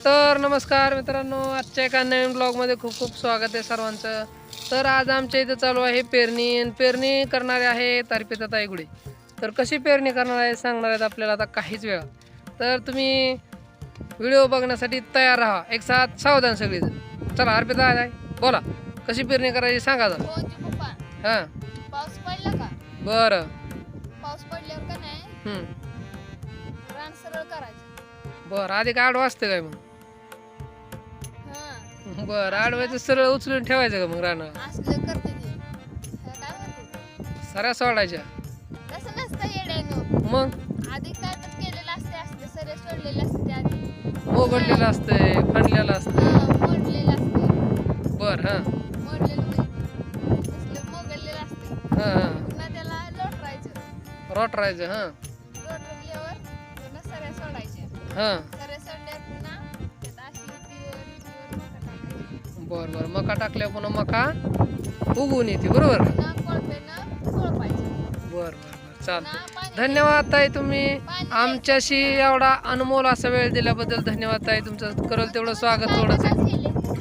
तर नमस्कार मित्रांनो आजच्या एका नवीन ब्लॉगमध्ये खूप खूप स्वागत आहे सर्वांचं. तर आज आमच्या इथं चालू आहे पेरणी आणि पेरणी करणारे आहे तारपिता ताईगुडे तर कशी पेरणी करणार आहे सांगणार आहेत आपल्याला आता काहीच वेळा. तर तुम्ही व्हिडिओ बघण्यासाठी तयार राहा. एक साथ सावधान सगळीजण. चला अर्पिता आहे बोला कशी पेरणी करायची सांगा जरा. पप्पा हां. पाऊस पडला का? बरं. पाऊस पडल्यावर का नाही? बरं आधी काय आडवं असतं काय मग? बरं आडवायचं सरळ उचलून ठेवायचं का मग रानं असलं करते ते. काय म्हणते? सऱ्या सोडायच्या. तसं नसतं येड्यानो मग? आधी काय केलेलं असते असते सरे सोडलेले असते ते आधी. मोगडलेलं असतंय फणलेलं असतं. हा मोडलेलं असते. बर हां. मोडलेलं म्हणजे तसलं मोगडलेलं असते. हां हां. पुन्हा त्याला लोटरायचं. रोटरायचं हां. लोटरल्यावर पुन्हा सऱ्या सोडायच्या. हां. बर बर मका टाकल्यावर पुन्हा मका उगवून येते बरोबर? बर बर बर चालतं धन्यवाद ताई तुम्ही. आमच्याशी एवढा अनमोल असा वेळ दिल्याबद्दल धन्यवाद ताई. तुमचं करल तेवढं स्वागत केले